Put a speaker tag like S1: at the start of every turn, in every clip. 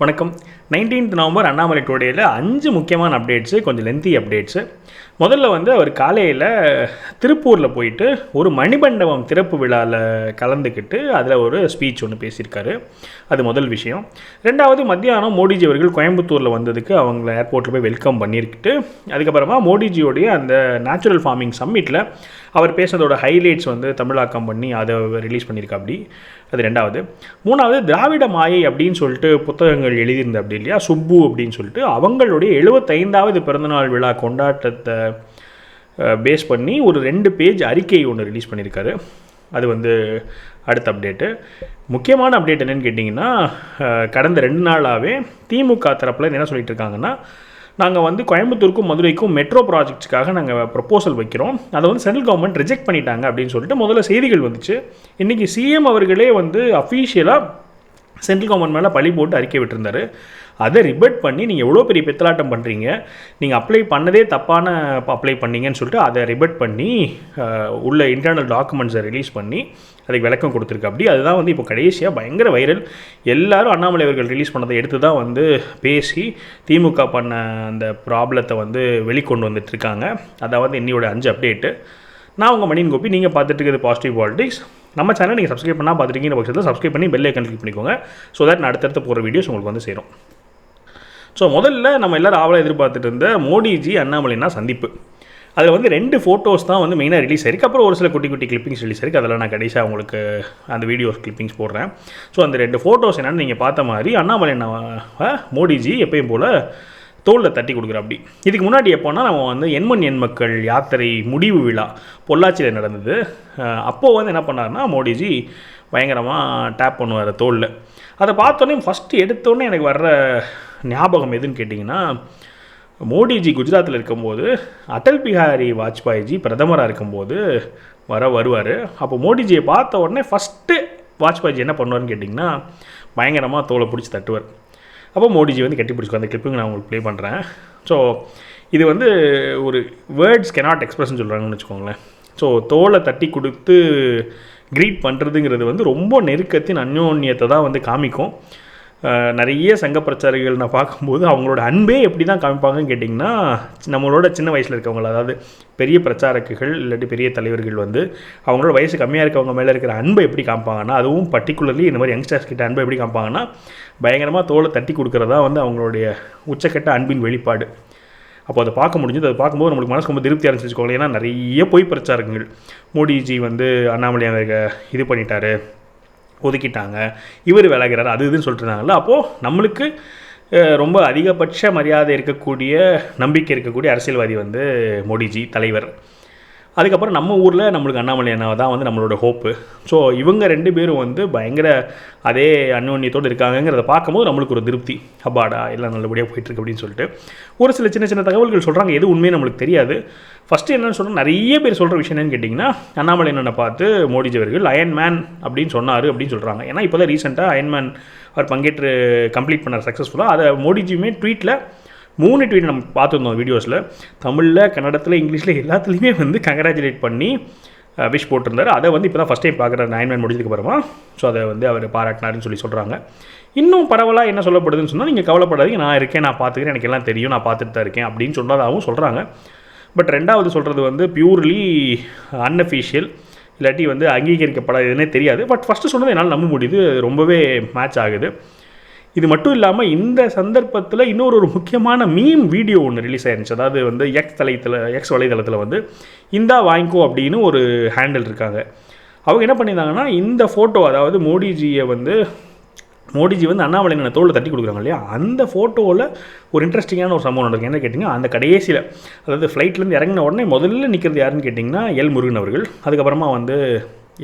S1: வணக்கம். Nineteenth November Annamalai டுடேயில் அஞ்சு முக்கியமான அப்டேட்ஸு கொஞ்சம் லென்த்தி அப்டேட்ஸு முதல்ல வந்து அவர் காலையில் திருப்பூரில் போயிட்டு ஒரு மணிமண்டபம் திறப்பு விழாவில் கலந்துக்கிட்டு அதில் ஒரு ஸ்பீச் ஒன்று பேசியிருக்காரு. அது முதல் விஷயம். ரெண்டாவது மத்தியானம் மோடிஜி அவர்கள் கோயம்புத்தூரில் வந்ததுக்கு அவங்கள ஏர்போர்ட்டில் போய் வெல்கம் பண்ணியிருக்கிட்டு அதுக்கப்புறமா மோடிஜியோடைய அந்த நேச்சுரல் ஃபார்மிங் சம்மிட்டில் அவர் பேசுனதோட ஹைலைட்ஸ் வந்து தமிழாக்கம் பண்ணி அதை ரிலீஸ் பண்ணியிருக்கா அப்படி அது ரெண்டாவது. மூணாவது திராவிட மாயை அப்படின்னு சொல்லிட்டு புத்தகங்கள் எழுதியிருந்த அப்படி இல்லையா? சுப்பு அப்படின்னு சொல்லிட்டு அவங்களுடைய எழுபத்தைந்தாவது பிறந்தநாள் விழா கொண்டாட்டத்தை பேஸ் பண்ணி ஒரு ரெண்டு பேஜ் அறிக்கை ஒன்று ரிலீஸ் பண்ணியிருக்காரு. அது வந்து அடுத்த அப்டேட்டு முக்கியமான அப்டேட் என்னென்னு கேட்டிங்கன்னா கடந்த ரெண்டு நாளாகவே திமுக தரப்பில் என்ன சொல்லிட்டு இருக்காங்கன்னா நாங்கள் வந்து கோயம்புத்தூருக்கும் மதுரைக்கும் மெட்ரோ ப்ராஜெக்ட்ஸ்க்காக நாங்கள் ப்ரப்போசல் வைக்கிறோம். அதை வந்து சென்ட்ரல் கவர்மெண்ட் ரிஜெக்ட் பண்ணிட்டாங்க அப்படின்னு சொல்லிட்டு முதல்ல செய்திகள் வந்துச்சு. இன்றைக்கி சிஎம் அவர்களே வந்து அஃபீஷியலாக சென்ட்ரல் கவர்மெண்ட் மேலே பழி போட்டு அறிக்கை விட்டுருந்தாரு. அதை ரிபர்ட் பண்ணி நீங்கள் எவ்வளோ பெரிய பித்தலாட்டம் பண்ணுறீங்க நீங்கள் அப்ளை பண்ணதே தப்பான அப்ளை பண்ணீங்கன்னு சொல்லிட்டு அதை ரிபர்ட் பண்ணி உள்ள இன்டர்னல் டாக்குமெண்ட்ஸை ரிலீஸ் பண்ணி அதுக்கு விளக்கம் கொடுத்துருக்கு. அப்படி அதுதான் வந்து இப்போ கடைசியாக பயங்கர வைரல் எல்லாரும் அண்ணாமலை அவர்கள் ரிலீஸ் பண்ணதை எடுத்து தான் வந்து பேசி திமுக பண்ண அந்த ப்ராப்ளத்தை வந்து வெளிக்கொண்டு வந்துட்டுருக்காங்க அதான் வந்து இன்னையோட அஞ்சு அப்டேட்டு நான் உங்கள் மணியன் கோப்பி நீங்கள் பார்த்துட்டு இருக்கிறது பாசிட்டிவ் பாலிட்டிக்ஸ் நம்ம சேனல் நீங்கள் சப்ஸ்கிரைப் பண்ணால் பார்த்துருக்கீங்க பட்சத்தில் சப்ஸ்கிரைப் பண்ணி பெல் ஐக்கன் கிளிக் பண்ணிக்கோங்க. ஸோ தட் நான் அடுத்தடுத்து போகிற வீடியோஸ் உங்களுக்கு வந்து சேரும். ஸோ முதல்ல நம்ம எல்லாரும் ஆவலாக எதிர்பார்த்துட்டு இருந்த மோடிஜி அண்ணாமலைனா சந்திப்பு. அதில் வந்து ரெண்டு ஃபோட்டோஸ் தான் வந்து மெயினாக ரிலீஸ் ஆயிருக்கு. அப்புறம் ஒரு சில குட்டி குட்டி கிளிப்பிங்ஸ் ரிலீஸ் ஆயிருக்கு. அதெல்லாம் நான் கடைசியாக உங்களுக்கு அந்த வீடியோஸ் கிளிப்பிங்ஸ் போடுறேன். ஸோ அந்த ரெண்டு ஃபோட்டோஸ் என்னென்னு நீங்கள் பார்த்த மாதிரி அண்ணாமலை மோடிஜி எப்பயும் போல் தோளில் தட்டி கொடுக்குற அப்படி. இதுக்கு முன்னாடி எப்போனா நம்ம வந்து எண்மண் எண் மக்கள் யாத்திரை முடிவு விழா பொள்ளாச்சியில் நடந்தது. அப்போது வந்து என்ன பண்ணார்னா மோடிஜி பயங்கரமாக டேப் பண்ணுவார் தோளில் அதை பார்த்தோன்னே ஃபஸ்ட்டு எடுத்தோடனே எனக்கு வர்ற ஞாபகம் எதுன்னு கேட்டிங்கன்னா மோடிஜி குஜராத்தில் இருக்கும்போது அடல் பிஹாரி வாஜ்பாய்ஜி பிரதமராக இருக்கும்போது வர வருவார். அப்போ மோடிஜியை பார்த்த உடனே ஃபஸ்ட்டு வாஜ்பாய்ஜி என்ன பண்ணுவார்னு கேட்டிங்கன்னா பயங்கரமாக தோலை பிடிச்சி தட்டுவார். அப்போ மோடிஜி வந்து கட்டி பிடிச்சிக்கோ அந்த கிளிப்பிங் நான் உங்களுக்கு ப்ளே பண்ணுறேன் ஸோ இது வந்து ஒரு வேர்ட்ஸ் கெனாட் எக்ஸ்பிரஸ்ன்னு சொல்கிறாங்கன்னு வச்சுக்கோங்களேன். ஸோ தோலை தட்டி கொடுத்து க்ரீட் பண்ணுறதுங்கிறது வந்து ரொம்ப நெருக்கத்தின் அந்யோன்யத்தை தான் வந்து காமிக்கும். நிறைய சங்க பிரச்சாரிகள் நான் பார்க்கும்போது அவங்களோட அன்பே எப்படி தான் காமிப்பாங்கன்னு கேட்டிங்கன்னா நம்மளோட சின்ன வயசில் இருக்கவங்கள அதாவது பெரிய பிரச்சாரக்குகள் இல்லாட்டி பெரிய தலைவர்கள் வந்து அவங்களோட வயசு கம்மியாக இருக்கவங்க மேலே இருக்கிற அன்பை எப்படி காமிப்பாங்கன்னா அதுவும் பர்டிகுலர்லி இந்த மாதிரி யங்ஸ்டர்ஸ் கிட்ட அன்பை எப்படி காமிப்பாங்கன்னா பயங்கரமாக தோலை தட்டி கொடுக்குறதா வந்து அவங்களுடைய உச்சக்கட்ட அன்பின் வெளிப்பாடு. அப்போ அதை பார்க்க முடிஞ்சது. அதை பார்க்கும்போது நம்மளுக்கு மனசு ரொம்ப திருப்தியாக இருந்துச்சு வச்சுக்கோங்களேன். ஏன்னா நிறைய பொய் பிரச்சாரங்கள். மோடிஜி வந்து அண்ணாமலை இது பண்ணிட்டாரு. ஒதுக்கிட்டாங்க. இவர் விலகிறார் அது இதுன்னு சொல்லிட்டுருந்தாங்கல்ல. அப்போது நம்மளுக்கு ரொம்ப அதிகபட்ச மரியாதை இருக்கக்கூடிய நம்பிக்கை இருக்கக்கூடிய அரசியல்வாதி வந்து மோடிஜி தலைவர். அதுக்கப்புறம் நம்ம ஊரில் நம்மளுக்கு அண்ணாமலை அண்ணாவை தான் வந்து நம்மளோட ஹோப்பு. ஸோ இவங்க ரெண்டு பேரும் வந்து பயங்கர அதே அந்யோன்யத்தோடு இருக்காங்கங்கிறத பார்க்கும்போது நம்மளுக்கு ஒரு திருப்தி. அப்பாடா எல்லாம் நல்லபடியாக போயிட்டுருக்கு அப்படின்னு சொல்லிட்டு. ஒரு சில சின்ன சின்ன தகவல்கள் சொல்கிறாங்க எது உண்மையாக நம்மளுக்கு தெரியாது. ஃபஸ்ட்டு என்னென்னு சொல்கிறோம் நிறைய பேர் சொல்கிற விஷயம் என்னன்னு கேட்டிங்கன்னா அண்ணாமலை அண்ணனை பார்த்து மோடிஜி அவர்கள் அயன் மேன் அப்படின்னு சொன்னார் அப்படின்னு சொல்கிறாங்க ஏன்னா இப்போ தான் ரீசெண்டாக அயன் மேன் அவர் பங்கேற்று கம்ப்ளீட் பண்ணார் சக்ஸஸ்ஃபுல்லாக அதை மோடிஜியுமே ட்வீட்டில் மூணு ட்வீட் நம்ம பார்த்துருந்தோம் வீடியோஸில் தமிழில் கன்னடத்தில் இங்கிலீஷில் எல்லாத்துலேயுமே வந்து கங்க்ராச்சுலேட் பண்ணி விஷ் போட்டிருந்தார். அதை வந்து இப்போ தான் ஃபஸ்ட் டைம் பார்க்குற நைன் மேன் முடிஞ்சதுக்கு அப்புறமா ஸோ அதை வந்து அவர் பாராட்டினாருன்னு சொல்லி சொல்கிறாங்க இன்னும் பரவலாக என்ன சொல்லப்படுதுன்னு சொன்னால் நீங்கள் கவலைப்படாதீங்க. நான் இருக்கேன் நான் பார்த்துக்கிறேன் எனக்கு எல்லாம் தெரியும் நான் பார்த்துட்டு தான் இருக்கேன் அப்படின்னு சொன்னதாகவும் சொல்கிறாங்க பட் ரெண்டாவது சொல்கிறது வந்து பியூர்லி அன்அஃபிஷியல் இல்லாட்டி வந்து அங்கீகரிக்கப்படாதுன்னே தெரியாது. பட் ஃபஸ்ட்டு சொன்னது என்னால் நம்ப முடியுது. ரொம்பவே மேட்ச் ஆகுது. இது மட்டும் இல்லாமல் இந்த சந்தர்ப்பத்தில் இன்னொரு ஒரு முக்கியமான மீம் வீடியோ ஒன்று ரிலீஸ் ஆயிருந்துச்சு. அதாவது வந்து எக்ஸ் தலைத்தில் எக்ஸ் வலைதளத்தில் வந்து இந்தா வாங்கிக்கோ அப்படின்னு ஒரு ஹேண்டில் இருக்காங்க. அவங்க என்ன பண்ணியிருந்தாங்கன்னா இந்த ஃபோட்டோ அதாவது மோடிஜியை வந்து மோடிஜி வந்து அண்ணாமலையான தோளில் தட்டி கொடுக்குறாங்க இல்லையா? அந்த ஃபோட்டோவில் ஒரு இன்ட்ரெஸ்டிங்கான ஒரு சம்பவம் நடக்கும் என்ன கேட்டிங்கன்னா அந்த கடைசியில் அதாவது ஃப்ளைட்லேருந்து இறங்கின உடனே முதல்ல நிற்கிறது யாருன்னு கேட்டிங்கன்னா எல் முருகன் அவர்கள். அதுக்கப்புறமா வந்து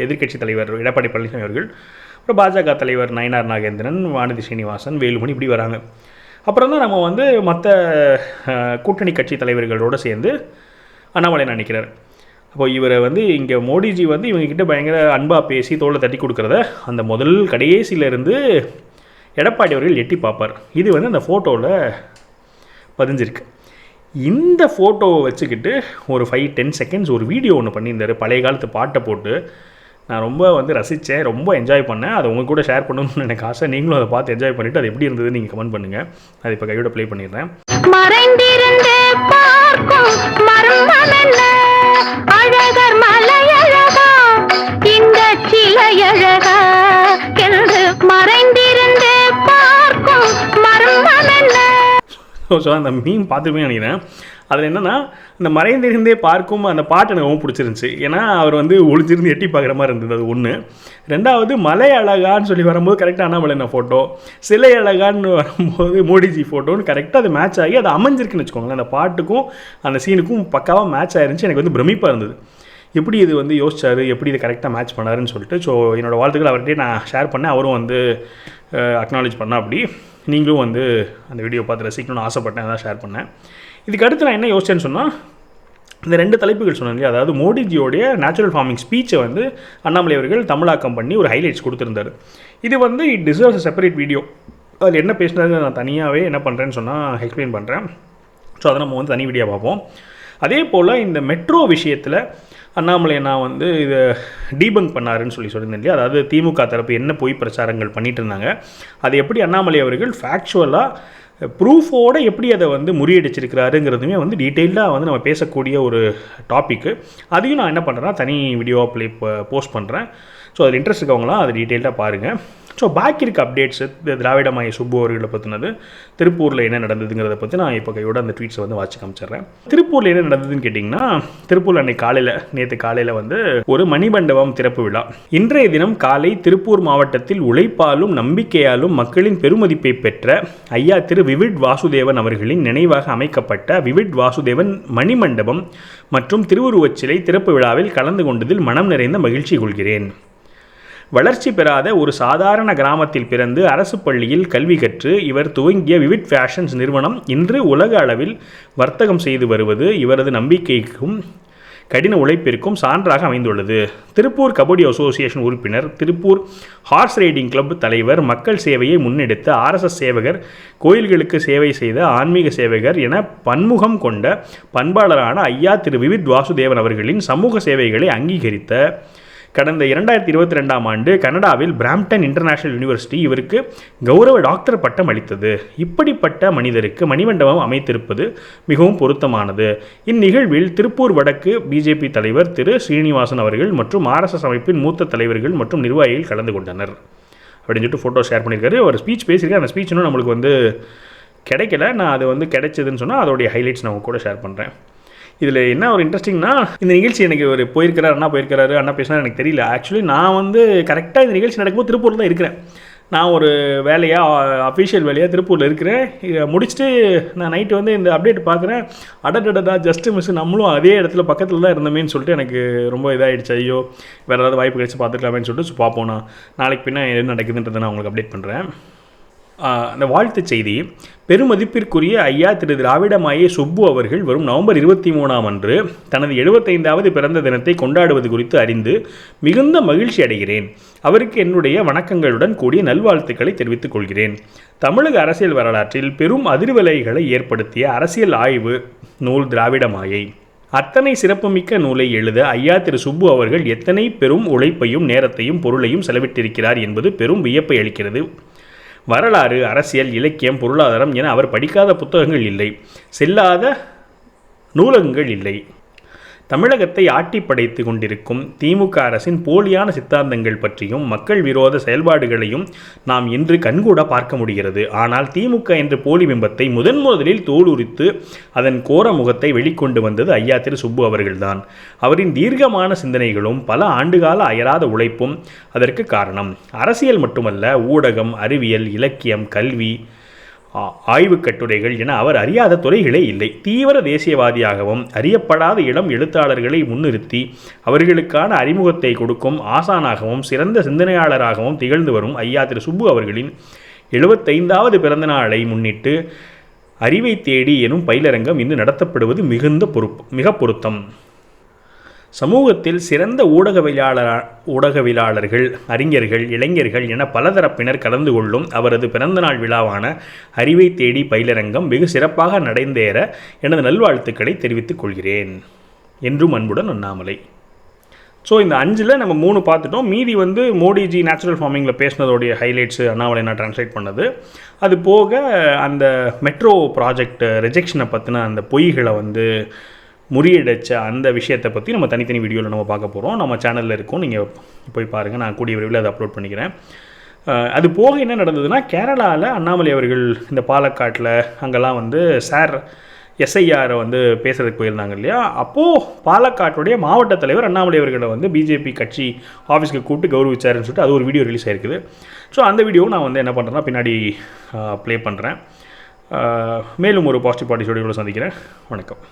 S1: எதிர்க்கட்சி தலைவர் எடப்பாடி பழனிசாமி அவர்கள். அப்புறம் பாஜக தலைவர் நயனார் நாகேந்திரன் வானதி சீனிவாசன் வேலுமணி இப்படி வராங்க. அப்புறம் தான் நம்ம வந்து மற்ற கூட்டணி கட்சி தலைவர்களோடு சேர்ந்து அண்ணாமலை நினைக்கிறார் அப்போ இவரை வந்து இங்கே மோடிஜி வந்து இவங்கக்கிட்ட பயங்கர அன்பாக பேசி தோளை தட்டி கொடுக்குறத அந்த முதல் கடைசியிலேருந்து எடப்பாடி அவர்கள் எட்டி பார்ப்பார். இது வந்து அந்த ஃபோட்டோவில் பதிஞ்சிருக்கு. இந்த ஃபோட்டோவை வச்சுக்கிட்டு ஒரு ஃபைவ் டென் செகண்ட்ஸ் ஒரு வீடியோ ஒன்று பண்ணியிருந்தார். பழைய காலத்து பாட்டை போட்டு நான் ரொம்ப வந்து ரசித்தேன் ரொம்ப என்ஜாய் பண்ணேன். அதை உங்கள் கூட ஷேர் பண்ணணும்னு எனக்கு ஆசை. நீங்களும் அதை பார்த்து என்ஜாய் பண்ணிவிட்டு அது எப்படி இருந்தது நீங்கள் கமெண்ட் பண்ணுங்கள் அது இப்போ கையோட ப்ளே பண்ணிடுறேன்.
S2: மறைந்திருந்து பார்க்கும் மர்மம் என்ன?
S1: ஸோ அந்த மீன் பார்த்துருப்பேன் நினைக்கிறேன். அதில் என்னென்னா இந்த மறைந்திருந்தே பார்க்கும் அந்த பாட்டு எனக்கு ரொம்ப பிடிச்சிருந்துச்சி. ஏன்னா அவர் வந்து ஒளிஞ்சிருந்து எட்டி பார்க்குற மாதிரி இருந்தது அது ஒன்று ரெண்டாவது மலை அழகான்னு சொல்லி வரும்போது கரெக்டாக அண்ணாமலை ஃபோட்டோ சிலை அழகான்னு வரும்போது மோடிஜி ஃபோட்டோன்னு கரெக்டாக அது மேட்ச் ஆகி அது அமைஞ்சிருக்குன்னு வச்சுக்கோங்களேன். அந்த பாட்டுக்கும் அந்த சீனுக்கும் பக்காவாக மேட்ச் ஆயிருந்துச்சு. எனக்கு வந்து பிரமிப்பாக இருந்தது. எப்படி இது வந்து யோசிச்சார்? எப்படி இதை கரெக்டாக மேட்ச் பண்ணாருன்னு சொல்லிட்டு. ஸோ என்னோடய வாழ்த்துக்கள் அவர்கிட்டயே நான் ஷேர் பண்ணேன். அவரும் வந்து அக்னாலேஜ் பண்ணா அப்படி. நீங்களும் வந்து அந்த வீடியோ பார்த்து ரசிக்கணும்னு ஆசைப்பட்டேன் அதான் ஷேர் பண்ணேன். இதுக்கு அடுத்து நான் என்ன யோசிச்சேன்னு சொன்னால் இந்த ரெண்டு தலைப்புகள் சொன்னேன் இல்லையா? அதாவது மோடிஜியோடைய நேச்சுரல் ஃபார்மிங் ஸ்பீச்சை வந்து அண்ணாமலை அவர்கள் தமிழாக்கம் பண்ணி ஒரு ஹைலைட்ஸ் கொடுத்துருந்தாரு. இது வந்து இட் டிசர்வ்ஸ் செப்பரேட் வீடியோ அதில் என்ன பேசினது நான் தனியாகவே என்ன பண்ணுறேன்னு சொன்னால் எக்ஸ்பிளைன் பண்ணுறேன் ஸோ அதை நம்ம வந்து தனி வீடியோ பார்ப்போம். அதே போல் இந்த மெட்ரோ விஷயத்தில் அண்ணாமலை நான் வந்து இதை டீபங்க் பண்ணாருன்னு சொல்லி சொல்லியிருந்தேன் இல்லையா? அதாவது திமுக தரப்பு என்ன பொய் பிரச்சாரங்கள் பண்ணிட்டு இருந்தாங்க அது எப்படி அண்ணாமலை அவர்கள் ஃபேக்சுவலாக ப்ரூஃபோடு எப்படி அதை வந்து முறியடிச்சிருக்கிறாருங்கிறதுமே வந்து டீட்டெயிலாக வந்து நம்ம பேசக்கூடிய ஒரு டாப்பிக்கு அதையும் நான் என்ன பண்ணுறேன்னா தனி வீடியோவாக ப்ளே போஸ்ட் பண்ணுறேன் ஸோ அதில் இன்ட்ரெஸ்ட் இருக்கவங்களாம் அது டீட்டெயிலாக பாருங்கள் ஸோ பாக்கி இருக்க அப்டேட்ஸ் திராவிட மாய சுப்பு அவர்களை பற்றினது திருப்பூரில் என்ன நடந்ததுங்கிறத பற்றி நான் இப்போ கையோட அந்த ட்வீட்ஸை வந்து வாட்சி காமிச்சிடுறேன் திருப்பூரில் என்ன நடந்ததுன்னு கேட்டிங்கன்னா திருப்பூர் அன்னைக்கு காலையில் நேற்று காலையில் வந்து ஒரு மணிமண்டபம் திறப்பு விழா. இன்றைய தினம் காலை திருப்பூர் மாவட்டத்தில் உழைப்பாலும் நம்பிக்கையாலும் மக்களின் பெருமதிப்பை பெற்ற ஐயா திரு விவிட் வாசுதேவன் அவர்களின் நினைவாக அமைக்கப்பட்ட விவிட் வாசுதேவன் மணிமண்டபம் மற்றும் திருவுருவச்சிலை திறப்பு விழாவில் கலந்து கொண்டதில் மனம் நிறைந்த மகிழ்ச்சி கொள்கிறேன். வளர்ச்சி பெறாத ஒரு சாதாரண கிராமத்தில் பிறந்து அரசு பள்ளியில் கல்வி கற்று இவர் துவங்கிய விவிட் ஃபேஷன்ஸ் நிறுவனம் இன்று உலக அளவில் வர்த்தகம் செய்து வருவது இவரது நம்பிக்கைக்கும் கடின உழைப்பிற்கும் சான்றாக அமைந்துள்ளது. திருப்பூர் கபடி அசோசியேஷன் உறுப்பினர் திருப்பூர் ஹார்ஸ் ரைடிங் கிளப் தலைவர் மக்கள் சேவையை முன்னெடுத்த ஆர்எஸ்எஸ் சேவகர் கோயில்களுக்கு சேவை செய்த ஆன்மீக சேவகர் என பன்முகம் கொண்ட பண்பாளரான ஐயா திரு விவித் வாசுதேவன் அவர்களின் சமூக சேவைகளை அங்கீகரித்த கடந்த இரண்டாயிரத்தி இருபத்தி ரெண்டாம் ஆண்டு கனடாவில் பிராம்டன் இன்டர்நேஷனல் யூனிவர்சிட்டி இவருக்கு கௌரவ டாக்டர் பட்டம் அளித்தது. இப்படிப்பட்ட மனிதருக்கு மணிமண்டபம் அமைத்திருப்பது மிகவும் பொருத்தமானது. இந்நிகழ்வில் திருப்பூர் வடக்கு பிஜேபி தலைவர் திரு ஸ்ரீனிவாசன் அவர்கள் மற்றும் ஆர்எஸ்எஸ் அமைப்பின் மூத்த தலைவர்கள் மற்றும் நிர்வாகிகள் கலந்து கொண்டனர். அப்படின்னு சொல்லிட்டு ஃபோட்டோ ஷேர் பண்ணியிருக்காரு. ஒரு ஸ்பீச் பேசியிருக்காரு. அந்த ஸ்பீச் இன்னும் நம்மளுக்கு வந்து கிடைக்கல. நான் அது வந்து கிடைச்சதுன்னு சொன்னால் அதோடைய ஹைலைட்ஸ் நான் உங்க கூட ஷேர் பண்ணுறேன் இதில் என்ன ஒரு இன்ட்ரெஸ்டிங்னா இந்த நிகழ்ச்சி எனக்கு ஒரு போயிருக்கிறார் அண்ணா போயிருக்கிறாரு அண்ணா பேசினா எனக்கு தெரியல. ஆக்சுவலி நான் வந்து கரெக்டாக இந்த நிகழ்ச்சி நடக்கும்போது திருப்பூரில் தான் இருக்கிறேன். நான் ஒரு வேலையாக அஃபிஷியல் வேலையாக திருப்பூரில் இருக்கிறேன். இதை முடிச்சுட்டு நான் நைட்டு வந்து இந்த அப்டேட் பார்க்குறேன். அடடடா ஜஸ்ட் மிஸ் நம்மளும் அதே இடத்துல பக்கத்தில் தான் இருந்தமேன்னு சொல்லிட்டு எனக்கு ரொம்ப இதாகிடுச்சு ஐயோ வேறு ஏதாவது வாய்ப்பு கிடைச்சி பார்த்துக்கலாமேன்னு சொல்லிட்டு பார்ப்போம் நான். நாளைக்கு பின்னா என்ன நடக்குதுன்றதை நான் உங்களுக்கு அப்டேட் பண்ணுறேன் அந்த வாழ்த்து செய்தி பெருமதிப்பிற்குரிய ஐயா திரு திராவிடமாயே சுப்பு அவர்கள் வரும் நவம்பர் இருபத்தி மூணாம் அன்று தனது எழுபத்தைந்தாவது பிறந்த தினத்தை கொண்டாடுவது குறித்து அறிந்து மிகுந்த மகிழ்ச்சி அடைகிறேன். அவருக்கு என்னுடைய வணக்கங்களுடன் கூடிய நல்வாழ்த்துக்களை தெரிவித்துக் கொள்கிறேன். தமிழக அரசியல் வரலாற்றில் பெரும் அதிர்வலைகளை ஏற்படுத்திய அரசியல் ஆய்வு நூல் திராவிடமாயை அத்தனை சிறப்புமிக்க நூலை எழுத ஐயா திரு சுப்பு அவர்கள் எத்தனை பெரும் உழைப்பையும் நேரத்தையும் பொருளையும் செலவிட்டிருக்கிறார் என்பது பெரும் வியப்பை அளிக்கிறது. வரலாறு அரசியல் இலக்கியம் பொருளாதாரம் என அவர் படிக்காத புத்தகங்கள் இல்லை. செல்லாத நூலகங்கள் இல்லை. தமிழகத்தை ஆட்டி படைத்து கொண்டிருக்கும் திமுக அரசின் போலியான சித்தாந்தங்கள் பற்றியும் மக்கள் விரோத செயல்பாடுகளையும் நாம் இன்று கண்கூட பார்க்க முடிகிறது. ஆனால் திமுக என்ற போலி பிம்பத்தை முதன் முதலில் தோலுரித்து அதன் கோர முகத்தை வெளிக்கொண்டு வந்தது ஐயா திரு சுப்பு அவர்கள்தான். அவரின் தீர்க்கமான சிந்தனைகளும் பல ஆண்டுகால அயராத உழைப்பும் அதற்கு காரணம். அரசியல் மட்டுமல்ல ஊடகம் அறிவியல் இலக்கியம் கல்வி ஆய்வுக் கட்டுரைகள் என அவர் அறியாத துறைகளே இல்லை. தீவிர தேசியவாதியாகவும் அறியப்படாத இளம் எழுத்தாளர்களை முன்னிறுத்தி அவர்களுக்கான அறிமுகத்தை கொடுக்கும் ஆசானாகவும் சிறந்த சிந்தனையாளராகவும் திகழ்ந்து வரும் ஐயா திரு சுப்பு அவர்களின் எழுபத்தைந்தாவது பிறந்த நாளை முன்னிட்டு அறிவை தேடி எனும் பயிலரங்கம் இன்று நடத்தப்படுவது மிகுந்த பொறுப்பு மிக பொருத்தம். சமூகத்தில் சிறந்த ஊடகவியலாளர் ஊடகவியலாளர்கள் அறிஞர்கள் இளைஞர்கள் என பலதரப்பினர் கலந்து கொள்ளும் அவரது பிறந்தநாள் விழாவான அறிவை தேடி பயிலரங்கம் வெகு சிறப்பாக நடைந்தேற எனது நல்வாழ்த்துக்களை தெரிவித்துக் கொள்கிறேன். என்றும் அன்புடன் அண்ணாமலை. ஸோ இந்த அஞ்சில் நம்ம மூணு பார்த்துட்டோம். மீதி வந்து மோடிஜி நேச்சுரல் ஃபார்மிங்கில் பேசினதோடைய ஹைலைட்ஸு அண்ணாமலை நான் ட்ரான்ஸ்லேட் பண்ணது. அது போக அந்த மெட்ரோ ப்ராஜெக்ட் ரிஜெக்ஷனை பற்றின அந்த பொய்களை வந்து முறியடைச்ச அந்த விஷயத்தை பற்றி நம்ம தனித்தனி வீடியோவில் நம்ம பார்க்க போகிறோம் நம்ம சேனலில் இருக்கும். நீங்கள் போய் பாருங்கள் நான் கூடிய விரைவில் அதை அப்லோட் பண்ணிக்கிறேன். அது போக என்ன நடந்ததுன்னா கேரளாவில் அண்ணாமலை அவர்கள் இந்த பாலக்காட்டில் அங்கெல்லாம் வந்து சார் எஸ்ஐஆரை வந்து பேசுகிறதுக்கு போயிருந்தாங்க இல்லையா? அப்போது பாலக்காட்டுடைய மாவட்ட தலைவர் அண்ணாமலை அவர்களை வந்து பிஜேபி கட்சி ஆஃபீஸ்க்கு கூப்பிட்டு கௌரவிச்சாருன்னு சொல்லிட்டு அது ஒரு வீடியோ ரிலீஸ் ஆயிருக்குது. ஸோ அந்த வீடியோவும் நான் வந்து என்ன பண்ணுறேன்னா பின்னாடி ப்ளே பண்ணுறேன் மேலும் ஒரு பாசிட்டிவ் பார்ட்டி ஸ்டுடியோவில் சந்திக்கிறேன். வணக்கம்.